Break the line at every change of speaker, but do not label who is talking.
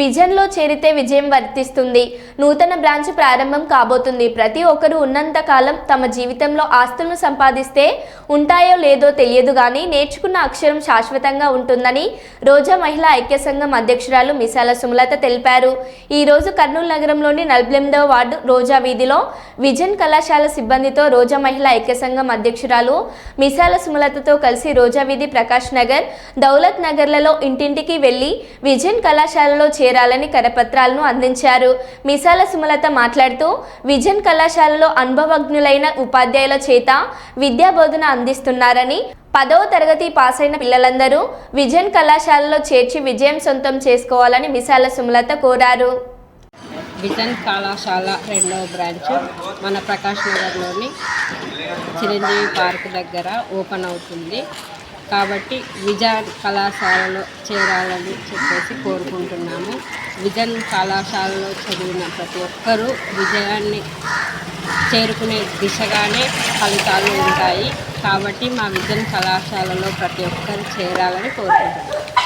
విజన్లో చేరితే విజయం వర్తిస్తుంది. నూతన బ్రాంచ్ ప్రారంభం కాబోతుంది. ప్రతి ఒక్కరూ ఉన్నంత కాలం తమ జీవితంలో ఆస్తులను సంపాదిస్తే ఉంటాయో లేదో తెలియదు కానీ నేర్చుకున్న అక్షరం శాశ్వతంగా ఉంటుందని రోజా మహిళా ఐక్య సంఘం అధ్యక్షురాలు మిసాల సుమలత తెలిపారు. ఈ రోజు కర్నూలు నగరంలోని నలభెనిమిదవ వార్డు రోజా వీధిలో విజన్ కళాశాల సిబ్బందితో రోజా మహిళా ఐక్య సంఘం అధ్యక్షురాలు మిసాల సుమలతతో కలిసి రోజా వీధి ప్రకాష్ నగర్ దౌలత్ నగర్లలో ఇంటింటికి వెళ్ళి విజన్ కళాశాలలో చేరాలని కరపత్రాలను అందించారు. మిసాల సుమలత మాట్లాడుతూ విజన్ కళాశాలలో అనుభవజ్ఞులైన ఉపాధ్యాయుల చేత విద్యాబోధన అందిస్తున్నారని పదవ తరగతి పాస్ అయిన పిల్లలందరూ విజన్ కళాశాలలో చేర్చి విజయం సొంతం చేసుకోవాలని మిసాల సుమలత కోరారు.
విజన్ కళాశాల రెండవ బ్రాంచ్ మన ప్రకాష్ నగర్లోని చిరంజీవి పార్క్ దగ్గర ఓపెన్ అవుతుంది. కాబట్టి విజన్ కళాశాలలో చేరాలని చెప్పేసి కోరుకుంటున్నాము. విజన్ కళాశాలలో చదివిన ప్రతి ఒక్కరూ విజయాన్ని చేరుకునే దిశగానే ఫలితాలు ఉంటాయి. కాబట్టి మా విజన్ కళాశాలలో ప్రతి ఒక్కరు చేరాలని కోరుకుంటున్నాము.